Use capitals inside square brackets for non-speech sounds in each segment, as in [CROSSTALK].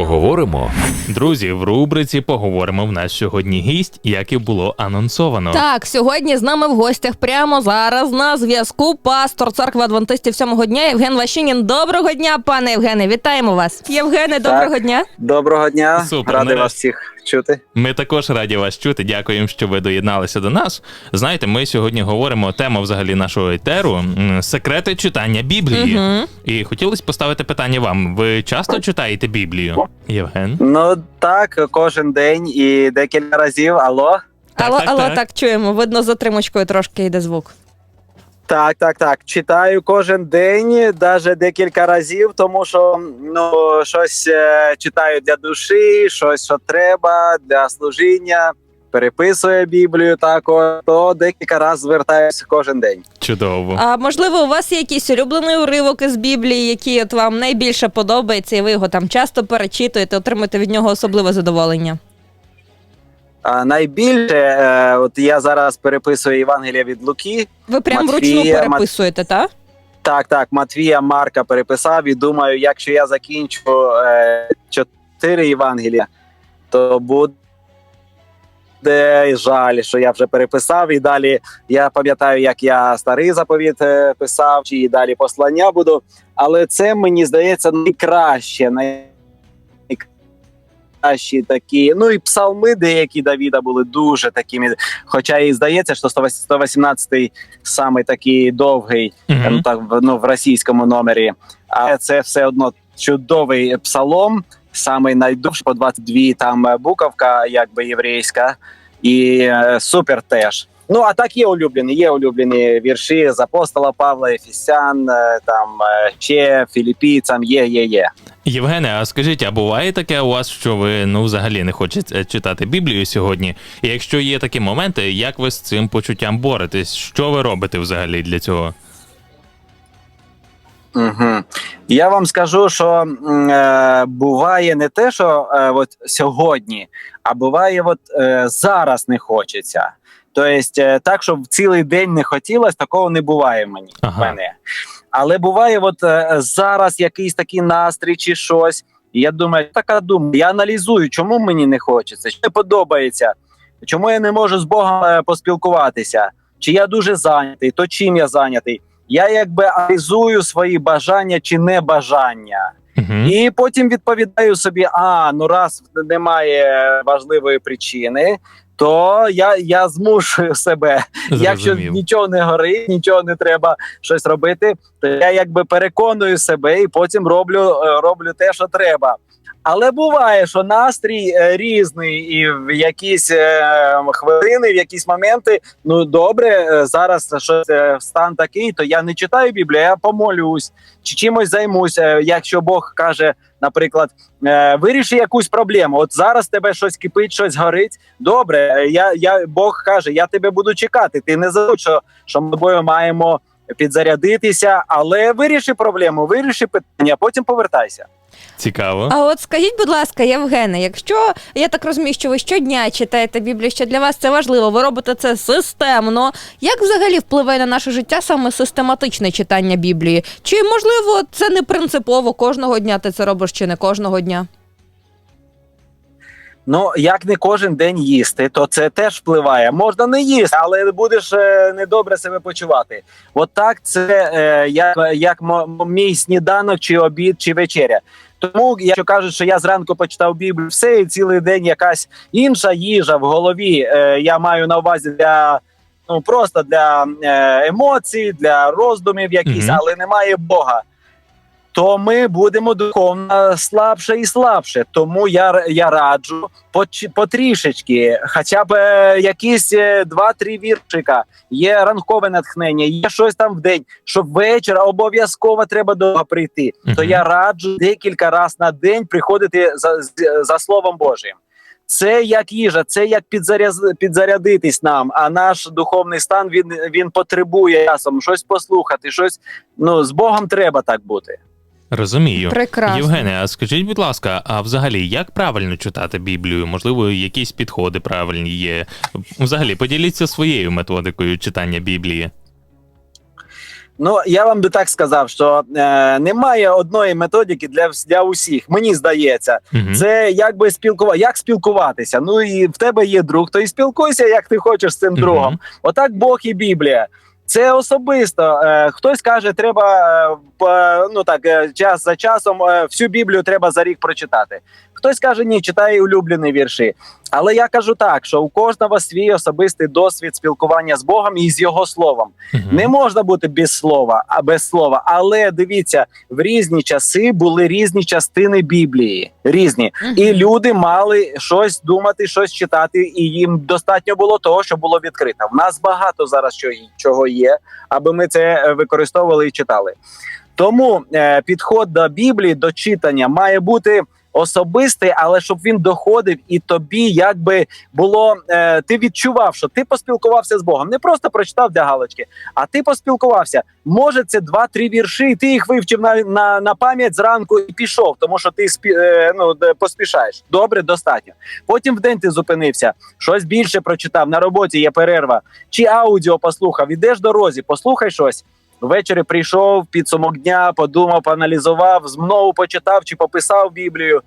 Поговоримо. Друзі, в рубриці поговоримо в нас сьогодні гість, як і було анонсовано. Так, сьогодні з нами в гостях прямо зараз на зв'язку пастор церкви адвентистів сьомого дня Євген Ващинін. Доброго дня, пане Євгене. Вітаємо вас. Євгене, доброго дня. Доброго дня, Супер, радий вас всіх чути. Ми також раді вас чути. Дякуємо, що ви доєдналися до нас. Знаєте, ми сьогодні говоримо тема взагалі нашого етеру секрети читання Біблії. Мгм. І хотілося поставити питання вам: ви часто читаєте Біблію? Євген? Ну так, кожен день і декілька разів. Алло. Так, алло, так, алло, так. так. чуємо. Видно, затримочкою трошки йде звук. Так, так, так. Читаю кожен день, навіть декілька разів, тому що ну щось е, читаю для душі, щось що треба для служіння. Переписую Біблію також, то декілька разів звертаюся кожен день. Чудово. А можливо, у вас є якийсь улюблений уривок із Біблії, який от вам найбільше подобається, і ви його там часто перечитуєте, отримуєте від нього особливе задоволення. А найбільше, е, от я зараз переписую Євангелія від Луки. Ви прям вручну переписуєте, так? Так, так, Матвія Марка переписав і думаю, якщо я закінчу е, чотири Євангелія, то буде жаль, що я вже переписав. І далі я пам'ятаю, як я старий заповіт е, писав, чи далі послання буду. Але це мені здається найкраще. Найкращі такі. Ну і псалми деякі Давіда були дуже такими. Хоча і здається, що 118-й самий такий довгий Мгм. ну, так, в- ну, в російському номері. А це все одно чудовий псалом, самий найдовший по 22 там е, буковка, якби єврейська, і е, супер теж. Ну а так є улюблені. Є улюблені вірші з апостола Павла, Ефесян, е, там е, ще філіппійцям. Є, є, є. Євгене, а скажіть, а буває таке у вас, що ви ну взагалі не хочете читати Біблію сьогодні? І якщо є такі моменти, як ви з цим почуттям боретесь? Що ви робите взагалі для цього? Угу. Я вам скажу, що е, буває не те, що е, от сьогодні, а буває, от е, зараз не хочеться. Тобто, так, щоб цілий день не хотілося, такого не буває мені. Ага. в мене. Але буває, от е, зараз якийсь такий настрій чи щось. І я думаю, така думаю, я аналізую, чому мені не хочеться, що не подобається, чому я не можу з Богом е, поспілкуватися, чи я дуже зайнятий, то чим я зайнятий. Я якби аналізую свої бажання чи небажання. Мгм. І потім відповідаю собі: а ну раз немає важливої причини, то я, я змушую себе. Якщо нічого не горить, нічого не треба щось робити, то я якби переконую себе і потім роблю, е, роблю те, що треба. Але буває, що настрій е, різний, і в якісь е, хвилини, в якісь моменти, ну добре, е, зараз е, стан такий, то я не читаю Біблію, я помолюсь чи чимось займусь. Е, якщо Бог каже, наприклад, виріши якусь проблему. От зараз тебе щось кипить, щось горить. Добре, я, я Бог каже, я тебе буду чекати. Ти не забудь, що, що ми обоє маємо підзарядитися, але виріши проблему, виріши питання, потім повертайся. Цікаво. А от скажіть, будь ласка, Євгене, якщо я так розумію, що ви щодня читаєте Біблію, що для вас це важливо, ви робите це системно. Як взагалі впливає на наше життя саме систематичне читання Біблії? Чи можливо це не принципово кожного дня ти це робиш, чи не кожного дня? Ну, як не кожен день їсти, то це теж впливає. Можна не їсти, але будеш е, недобре себе почувати. От так це е, як, як мій сніданок, чи обід, чи вечеря. Тому, якщо кажуть, що я зранку почитав Біблію, все і цілий день якась інша їжа в голові. Е, я маю на увазі для ну просто для е, емоцій, для роздумів якісь, Мгм. але немає Бога. То ми будемо духовно слабше і слабше. Тому я, я раджу потрішечки, хоча б е, якісь е, два-три віршика, є ранкове натхнення, є щось там в день, щоб вечір обов'язково треба до Бога прийти. То я раджу декілька разів на день приходити за, за Словом Божим. Це як їжа, це як підзаряз, підзарядитись нам. А наш духовний стан він, він потребує часом щось послухати, щось ну з Богом треба так бути. Розумію. Прекрасно. Євгене, а скажіть, будь ласка, а взагалі як правильно читати Біблію? Можливо, якісь підходи правильні є? Взагалі, поділіться своєю методикою читання Біблії. Ну я вам би так сказав, що е, немає одної методики для, для усіх. Мені здається, Мгм. це якби спілкува... як спілкуватися. Ну і в тебе є друг, то і спілкуйся, як ти хочеш з цим Мгм. другом. Отак Бог і Біблія. Це особисто. Е, хтось каже, треба е, ну так е, час за часом е, всю Біблію треба за рік прочитати. Хтось каже, ні, читай улюблені вірші. Але я кажу так, що у кожного свій особистий досвід спілкування з Богом і з його словом. Мгм. Не можна бути без слова, а без слова. Але дивіться, в різні часи були різні частини Біблії. Різні. І люди мали щось думати, щось читати, і їм достатньо було того, що було відкрито. В нас багато зараз чого- чого є, аби ми це е, використовували і читали. Тому е, підход до Біблії, до читання має бути особистий, але щоб він доходив і тобі якби було. Е, ти відчував, що ти поспілкувався з Богом. Не просто прочитав для галочки, а ти поспілкувався. Може, це два-три вірші, і ти їх вивчив на, на, на пам'ять зранку і пішов, тому що ти спі, е, ну, поспішаєш. Добре, достатньо. Потім в день ти зупинився, щось більше прочитав. На роботі є перерва, чи аудіо послухав. Ідеш дорозі, послухай щось. Ввечері прийшов підсумок дня, подумав, поаналізував, знову почитав чи пописав Біблію.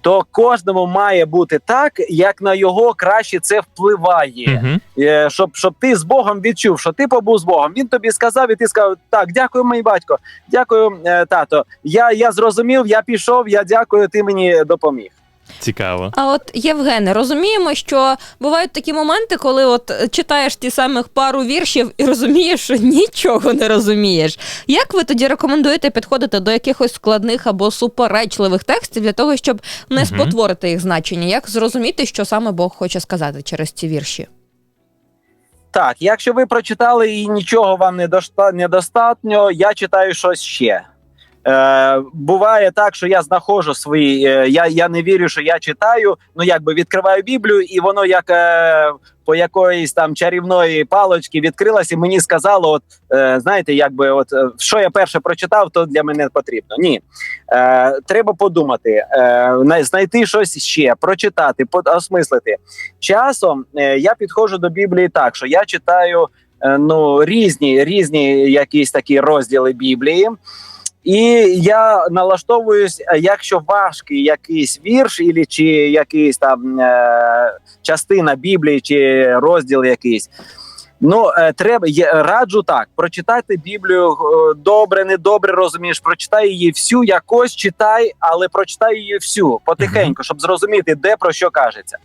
То кожному має бути так, як на його краще це впливає. Е, щоб, щоб ти з Богом відчув, що ти побув з Богом. Він тобі сказав, і ти сказав: Так, дякую, мій батько, дякую, е, тато. Я, я зрозумів, я пішов, я дякую, ти мені допоміг. Цікаво. А от Євгене, розуміємо, що бувають такі моменти, коли от е, читаєш ті самих пару віршів і розумієш, що нічого не розумієш. Як ви тоді рекомендуєте підходити до якихось складних або суперечливих текстів для того, щоб не спотворити їх значення? Як зрозуміти, що саме Бог хоче сказати через ці вірші? Так, якщо ви прочитали і нічого вам не доста- недостатньо, я читаю щось ще. Е, буває так, що я знаходжу свої. Е, я, я не вірю, що я читаю. Ну якби відкриваю Біблію, і воно як е, по якоїсь там чарівної палочки відкрилось, і мені сказало: от е, знаєте, якби от е, що я перше прочитав, то для мене потрібно. Ні, е, треба подумати, е, знайти щось ще, прочитати, осмислити. Часом е, я підходжу до Біблії так, що я читаю е, ну різні, різні якісь такі розділи Біблії. І я налаштовуюсь, е, якщо важкий якийсь вірш, ілі чи якийсь там е, частина Біблії, чи розділ якийсь. Ну, е, треба я раджу так: прочитати Біблію е, добре, недобре розумієш. Прочитай її всю, якось читай, але прочитай її всю потихеньку, щоб зрозуміти, де про що кажеться.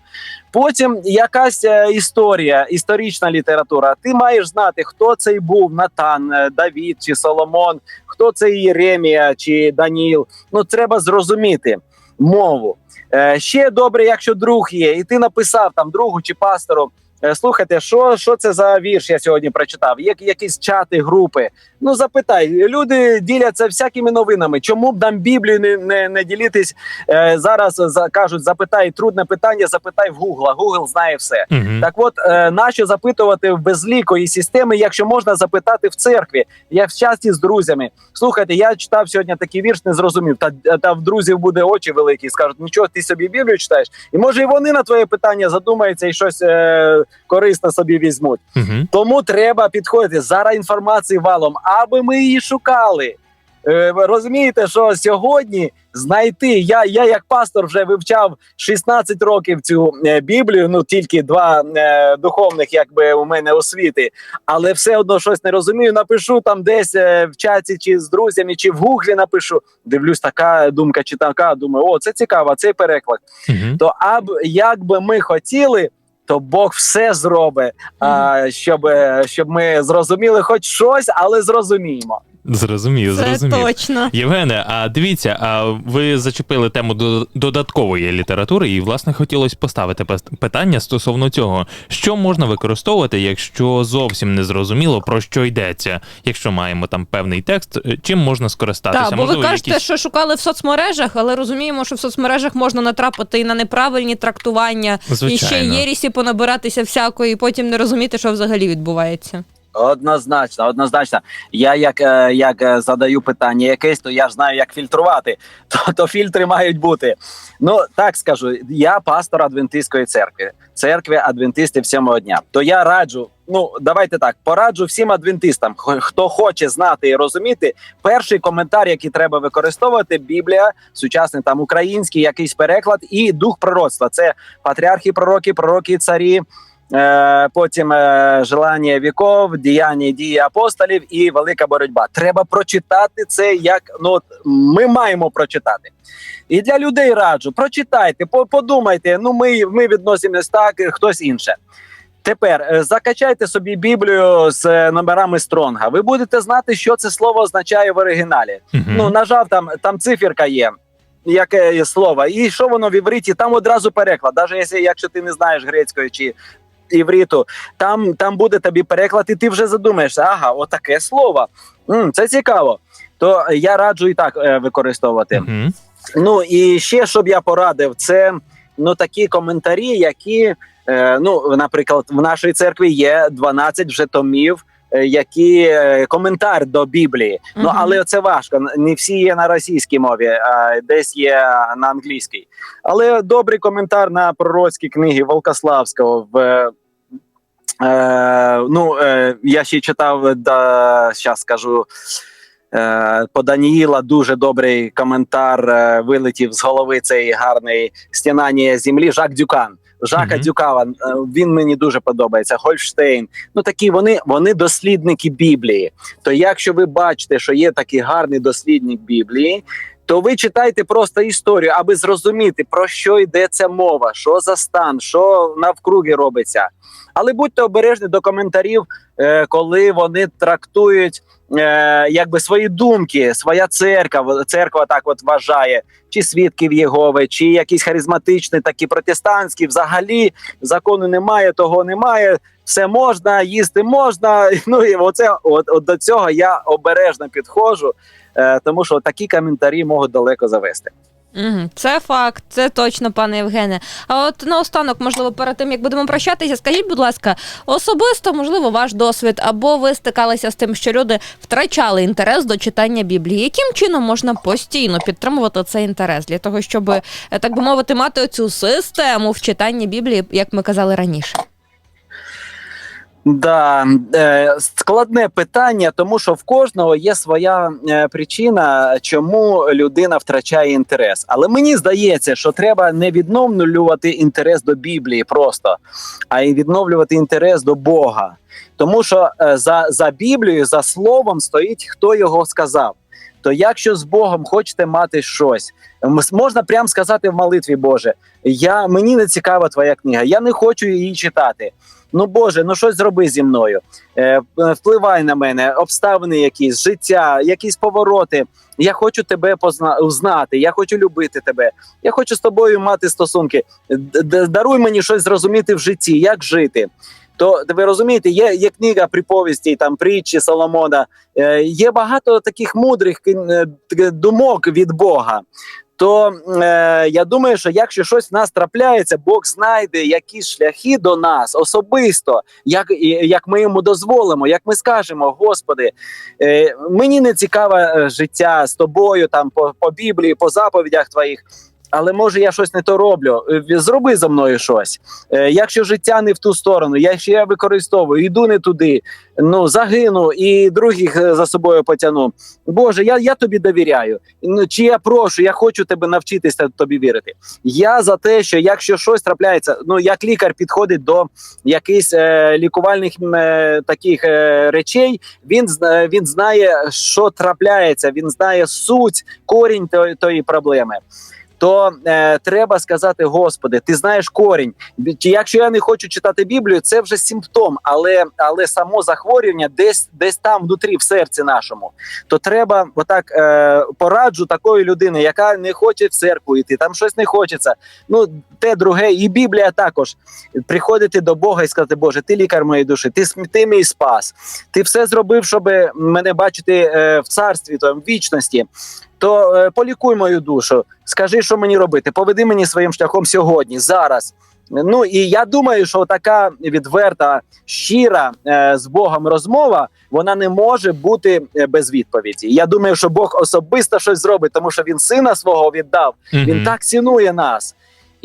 Потім якась е, історія, історична література. Ти маєш знати, хто цей був Натан, Давід чи Соломон, хто це Єремія чи Даніїл. Ну, треба зрозуміти мову. Е, ще добре, якщо друг є, і ти написав там другу чи пастору. Е, Слухайте, що, що це за вірш я сьогодні прочитав? Є якісь чати, групи. Ну запитай, люди діляться всякими новинами. Чому б нам Біблію не, не, не ділитись е, зараз? За, кажуть, запитай трудне питання, запитай в Гугла. Гугл знає все. Мгм. Так от, е, нащо запитувати в безлікої системи, якщо можна запитати в церкві, як в часті з друзями. Слухайте, я читав сьогодні такий вірш, не зрозумів. Та, та в друзів буде очі великі, скажуть, нічого, ти собі Біблію читаєш. І може і вони на твоє питання задумаються і щось е, корисне собі візьмуть. Мгм. Тому треба підходити зараз інформації валом, аби ми її шукали. Е, ви розумієте, що сьогодні знайти я, я як пастор вже вивчав 16 років цю е, Біблію. Ну тільки два е, духовних, якби у мене освіти, але все одно щось не розумію. Напишу там десь е, в чаті, чи з друзями, чи в гуглі напишу. Дивлюсь, така думка чи така. Думаю, о, це цікаво, цей переклад Мгм. то аб як би ми хотіли, то Бог все зробить, а, щоб, е, щоб ми зрозуміли хоч щось, але зрозуміємо. Зрозумів, Це зрозумів. точно. Євгене, а дивіться, а ви зачепили тему до- додаткової літератури, і власне хотілося поставити питання стосовно цього, що можна використовувати, якщо зовсім не зрозуміло про що йдеться, якщо маємо там певний текст, е, чим можна скористатися? Так, бо ви кажете, якісь- що шукали в соцмережах, але розуміємо, що в соцмережах можна натрапити і на неправильні трактування, і ще Звичайно. єрісі понабиратися всякої, і потім не розуміти, що взагалі відбувається. Однозначно, однозначно. Я як, е, як е, задаю питання якесь, то я ж знаю, як фільтрувати. [LAUGHS] То, то фільтри мають бути. Ну так скажу, я пастор Адвентистської церкви, церкви Адвентистів сьомого дня. То я раджу ну давайте так пораджу всім адвентистам, хто хоче знати і розуміти. Перший коментар, який треба використовувати, Біблія, сучасний там український, якийсь переклад, і дух пророцтва. Це патріархи, пророки, пророки, царі. Е, потім е, желання віков, діяння дії апостолів і велика боротьба. Треба прочитати це як ну ми маємо прочитати. І для людей раджу, прочитайте, подумайте. Ну, ми, ми відносимось так, хтось інше. Тепер е, закачайте собі Біблію з номерами Стронга. Ви будете знати, що це слово означає в оригіналі. Мгм. Ну, нажав там, там циферка є. Яке слово, і що воно в івриті, там одразу переклад. Навіть якщо ти не знаєш грецької чи івриту, там, там буде тобі переклад, і ти вже задумаєшся, ага, отаке слово. м це цікаво. То я раджу і так е, використовувати. Мгм. Ну і ще щоб я порадив, це ну такі коментарі, які е, ну, наприклад, в нашій церкві є 12 вже томів. Е, Які е, коментар до Біблії, ну але це важко. Не всі є на російській мові, а десь є на англійській. Але добрий коментар на пророцькі книги Волкославського в е, ну е, я ще читав да, щас скажу. Е, по Даніїла дуже добрий коментар е, вилетів з голови цей гарний стінання землі. Жак Дюкан. Жака Мгм. Дюкава, е, він мені дуже подобається. Гольштейн. Ну такі вони, вони дослідники Біблії. То якщо ви бачите, що є такий гарний дослідник Біблії, то ви читайте просто історію, аби зрозуміти, про що йде ця мова, що за стан, що навкруги робиться. Але будьте обережні до коментарів, коли вони трактують е, якби свої думки, своя церква, церква так от вважає, чи свідків Єгови, чи якісь харизматичні, такі протестантські. Взагалі закону немає, того немає. Все можна, їсти можна. [LAUGHS] Ну і оце от, от до цього я обережно підходжу, е, тому що такі коментарі можуть далеко завести. Це факт, це точно, пане Євгене. А от наостанок, можливо, перед тим як будемо прощатися, скажіть, будь ласка, особисто, можливо, ваш досвід, або ви стикалися з тим, що люди втрачали інтерес до читання Біблії. Яким чином можна постійно підтримувати цей інтерес для того, щоб, е, так би мовити, мати оцю систему в читанні Біблії, як ми казали раніше? Да, е, складне питання, тому що в кожного є своя е, причина, чому людина втрачає інтерес. Але мені здається, що треба не відновлювати інтерес до Біблії просто, а й відновлювати інтерес до Бога. Тому що е, за, за Біблією, за словом стоїть, хто його сказав. То якщо з Богом хочете мати щось, можна прямо сказати в молитві Боже, я мені не цікава твоя книга, я не хочу її читати. Ну Боже, ну щось зроби зі мною. Е, е, впливай на мене, обставини якісь, життя, якісь повороти. Я хочу тебе позна- узнати, я хочу любити тебе. Я хочу з тобою мати стосунки. Даруй мені щось зрозуміти в житті, як жити. То ви розумієте, є, є книга приповісті, там притчі Соломона. Е, є багато таких мудрих е, думок від Бога. То е, я думаю, що якщо щось в нас трапляється, Бог знайде якісь шляхи до нас особисто, як, як ми йому дозволимо, як ми скажемо, Господи, е, мені не цікаве е, життя з тобою, там по, по Біблії, по заповідях твоїх. Але може я щось не то роблю. Е, Зроби за мною щось. Е, якщо життя не в ту сторону, якщо я використовую, йду не туди, ну загину і других е, за собою потягну. Боже, я, я тобі довіряю. Ну, чи я прошу, я хочу тебе навчитися тобі вірити. Я за те, що якщо щось трапляється, ну як лікар підходить до якихось е, лікувальних е, таких е, речей, він зна- він знає, що трапляється, він знає суть, корінь тої, тої проблеми. То е, треба сказати, Господи, ти знаєш корінь. Якщо я не хочу читати Біблію, це вже симптом, але але само захворювання десь десь там внутрі, в серці нашому. То треба отак е, пораджу такої людини, яка не хоче в церкву йти, там щось не хочеться. Ну те друге, і Біблія також приходити до Бога і сказати, Боже, ти лікар моєї душі, ти, ти мій спас, ти все зробив, щоб мене бачити е, в царстві, там, в вічності. То е, полікуй мою душу, скажи, що мені робити, поведи мені своїм шляхом сьогодні, зараз. Ну і я думаю, що така відверта, щира е, з Богом розмова, вона не може бути е, без відповіді. Я думаю, що Бог особисто щось зробить, тому що він сина свого віддав. Він так цінує нас.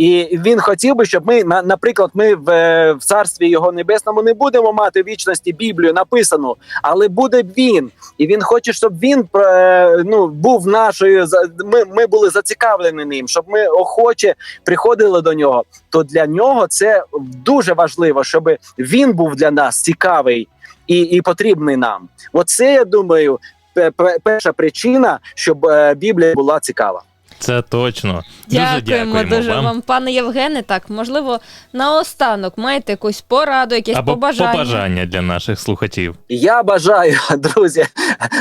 І він хотів би, щоб ми, на- наприклад, ми в, е, в царстві його небесному не будемо мати вічності Біблію написану, але буде він. І він хоче, щоб він е, ну, був нашою. Ми, ми були зацікавлені ним, щоб ми охоче приходили до нього. То для нього це дуже важливо, щоб він був для нас цікавий і, і потрібний нам. Оце я думаю, пе- пе- перша причина, щоб е, Біблія була цікава. Це точно. Дуже Дякуємо, дякуємо дуже вам. вам, пане Євгене. Так, можливо, наостанок маєте якусь пораду, якесь Або побажання. побажання для наших слухачів. Я бажаю, [LAUGHS] друзі,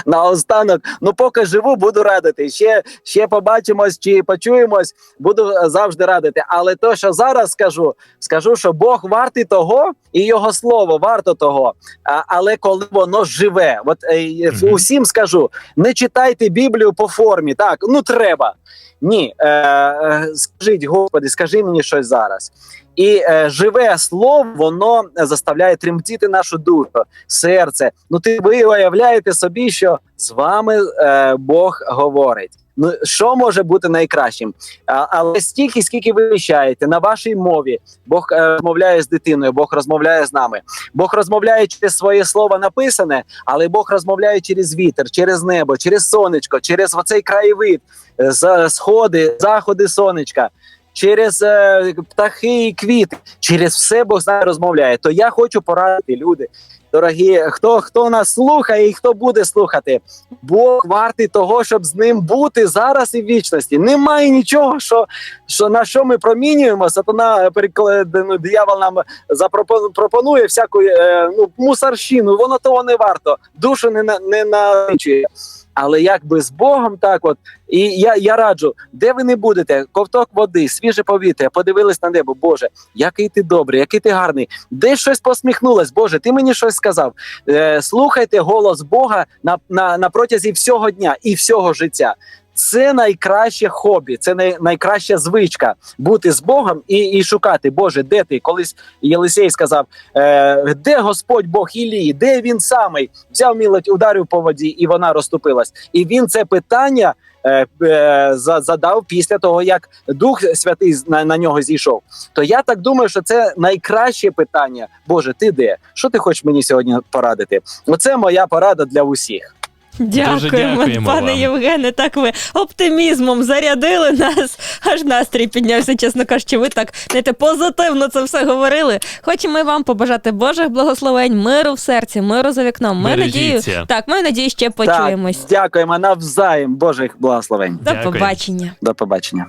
наостанок. Ну, поки живу, буду радити. Ще, ще побачимось чи почуємось, буду завжди радити. Але то, що зараз скажу, скажу, що Бог вартий того, і його слово варто того. А, але коли воно живе, от е, Мгм. усім скажу: не читайте Біблію по формі. Так, ну треба. Ні, е, е, скажіть, Господи, скажи мені щось зараз. І е, живе слово, воно заставляє тремтіти нашу душу, серце. Ну, ти ви уявляєте собі, що з вами е, Бог говорить. Ну що може бути найкращим? А, але стільки, скільки ви вміщаєте на вашій мові, Бог е, розмовляє з дитиною, Бог розмовляє з нами. Бог розмовляє через своє слово написане, але Бог розмовляє через вітер, через небо, через сонечко, через оцей краєвид, е, з- сходи, заходи сонечка. Через е, птахи і квіти, через все Бог з нами розмовляє. То я хочу порадити люди, дорогі, хто хто нас слухає і хто буде слухати. Бог вартий того, щоб з ним бути зараз і в вічності. Немає нічого, що, що на що ми промінюємо. Сатана ну, диявол нам запропонує пропонує всяку е, ну, мусарщину. Воно того не варто. Душу не на- не наличує. Але якби з Богом, так от і я, я раджу, де ви не будете, ковток води, свіже повітря, подивились на небо. Боже, який ти добрий, який ти гарний. Де щось посміхнулось, Боже, ти мені щось сказав. Е, слухайте голос Бога на, на, на протязі всього дня і всього життя. Це найкраще хобі, це най, найкраща звичка бути з Богом і, і шукати, Боже, де ти? Колись Єлисей сказав, е, де Господь Бог Ілії, де він самий? Взяв мілодь, ударив по воді, і вона розступилась. І він це питання е, е, задав після того, як Дух Святий на, на нього зійшов. То я так думаю, що це найкраще питання. Боже, ти де? Що ти хочеш мені сьогодні порадити? Оце моя порада для усіх. Дякуємо, дякуємо пане вам. Євгене. Так ви оптимізмом зарядили нас. Аж настрій піднявся, чесно кажучи. Ви так знаєте, позитивно це все говорили. Хочемо і вам побажати Божих благословень, миру в серці, миру за вікном. Ми надію, так, ми надію, ще почуємось. Так, дякуємо навзаєм. Божих благословень. До Дякую. побачення. До побачення.